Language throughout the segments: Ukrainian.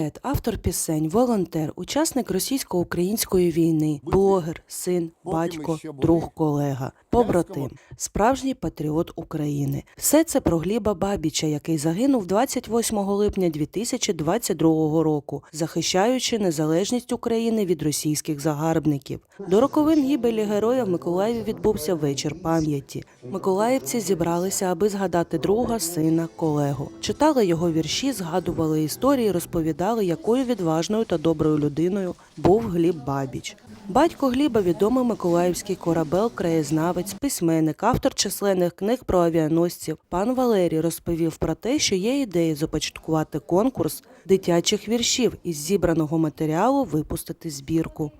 Поет, автор пісень, волонтер, учасник російсько-української війни, блогер, син, батько, друг, колега, побратим, справжній патріот України. Все це про Гліба Бабіча, який загинув 28 липня 2022 року, захищаючи незалежність України від російських загарбників. До роковин гибелі героя в Миколаєві відбувся вечір пам'яті. Миколаївці зібралися, аби згадати друга, сина, колегу. Читали його вірші, згадували історії, розповідали, якою відважною та доброю людиною був Гліб Бабіч. Батько Гліба відомий миколаївський корабел, краєзнавець, письменник, автор численних книг про авіаносців. Пан Валерій розповів про те, що є ідея започаткувати конкурс дитячих віршів із зібраного матеріалу випустити збірку.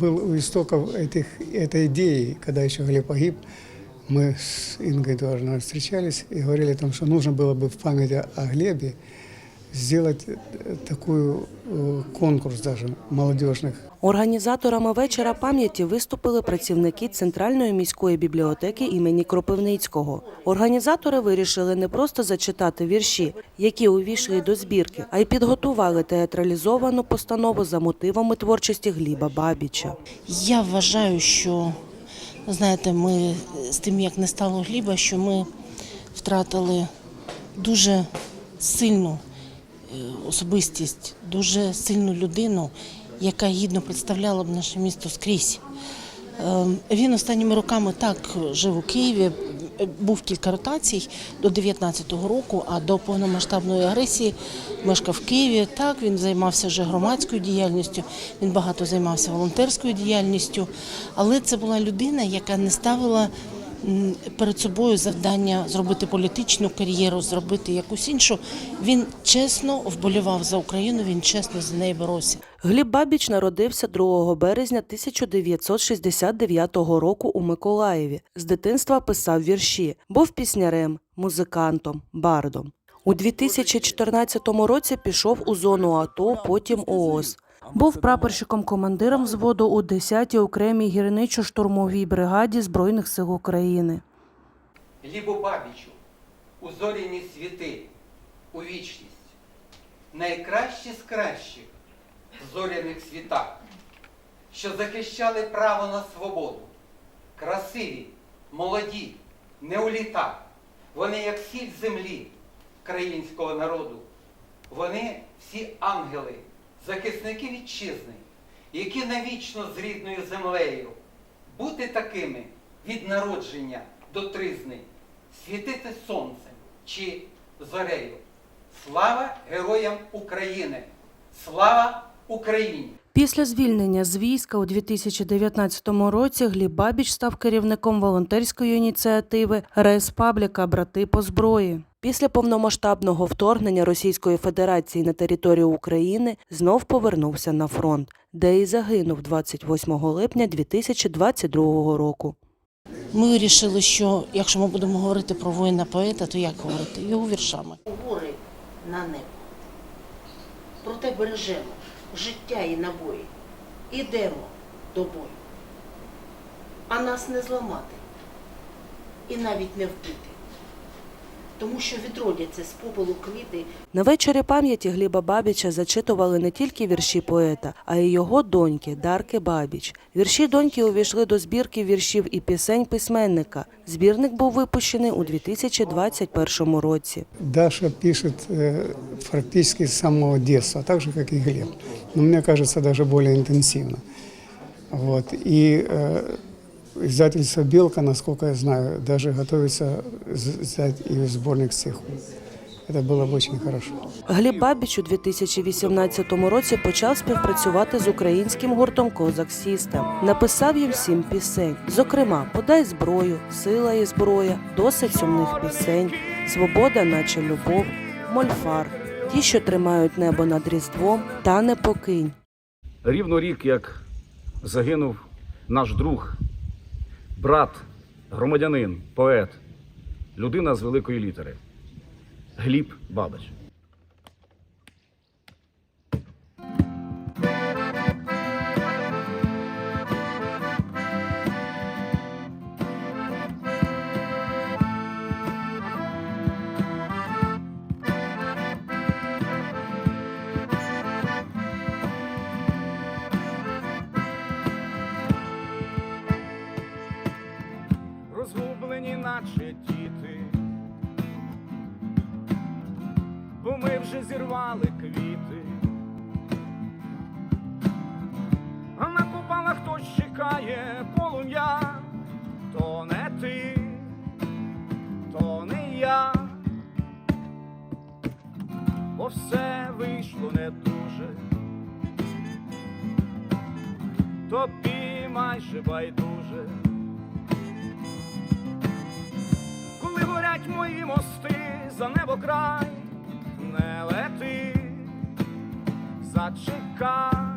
был у истоков этих, этой идеи, когда еще Глеб погиб, мы с Ингой Эдуардовной встречались и говорили о том, что нужно было бы в память о- о Глебе сделать э, такую э, конкурс даже молодежных Організаторами вечора пам'яті виступили працівники Центральної міської бібліотеки імені Кропивницького. Організатори вирішили не просто зачитати вірші, які увійшли до збірки, а й підготували театралізовану постанову за мотивами творчості Гліба Бабіча. Я вважаю, що знаєте, ми з тим, як не стало Гліба, що ми втратили дуже сильну е, особистість, дуже сильну людину, яка гідно представляла б наше місто скрізь. Ем, Він останніми роками так жив у Києві, е, був кілька ротацій до 19-го року, а до повномасштабної агресії мешкав в Києві. Так він займався вже громадською діяльністю, він багато займався волонтерською діяльністю. Але це була людина, яка не ставила перед собою завдання зробити політичну кар'єру, зробити якусь іншу. Він чесно вболівав за Україну, він чесно за неї боровся. Гліб Бабіч народився 2 березня 1969 року у Миколаєві. З дитинства писав вірші, був піснярем, музикантом, бардом. У 2014 році пішов у зону АТО, потім ООС. Був прапорщиком-командиром взводу у 10-й окремій гірничо-штурмовій бригаді Збройних сил України. Глібу Бабічу, у зоряні світи, у вічність, найкращі з кращих в зоряних світах, що захищали право на свободу, красиві, молоді, не у літах. Вони як сіль землі українського народу. Вони всі ангели, захисники вітчизни, які навічно з рідною землею бути такими від народження до тризни, світити сонцем чи зорею. Слава героям України! Слава Україні! Після звільнення з війська у 2019 році Гліб Бабіч став керівником волонтерської ініціативи Респабліка Брати по зброї. Після повномасштабного вторгнення Російської Федерації на територію України знов повернувся на фронт, де і загинув 28 липня 2022 року. Ми вирішили, що якщо ми будемо говорити про воїна-поета, то як говорити? Його віршами. гори на небо. Проте бережемо життя і набої. Ідемо до бою. А нас не зламати і навіть не вбити. Тому що відродяться з попелу квіти На вечорі пам'яті Гліба Бабіча зачитували не тільки вірші поета, а й його доньки Дарки Бабіч. Вірші доньки увійшли до збірки віршів і пісень письменника. Збірник був випущений у 2021 році. Даша пишет э, практически с самого детства, так же, как и Глеб. Но мне кажется, даже более интенсивно. Вот. И э, издательство «Белка», насколько я знаю, даже готовится з- сдать ее сборник стихов. Это было бы очень хорошо. Гліб Бабіч у 2018 році почав співпрацювати з українським гуртом Козак Сістем. Написав їм сім пісень. Зокрема, Подай зброю, Сила і зброя, досить сумних пісень, Свобода, наче любов, Мольфар, ті, що тримають небо над Різдвом, та не покинь. Рівно рік, як загинув наш друг, брат, громадянин, поет, людина з великої літери Гліб Бабич. Розгублені, наче діти. Бо ми вже зірвали квіти. А на купалах хтось чекає полум'я, то не ти, то не я, бо все вийшло не дуже, тобі майже байдуже. Коли мої мости за небо край, не лети, зачекай.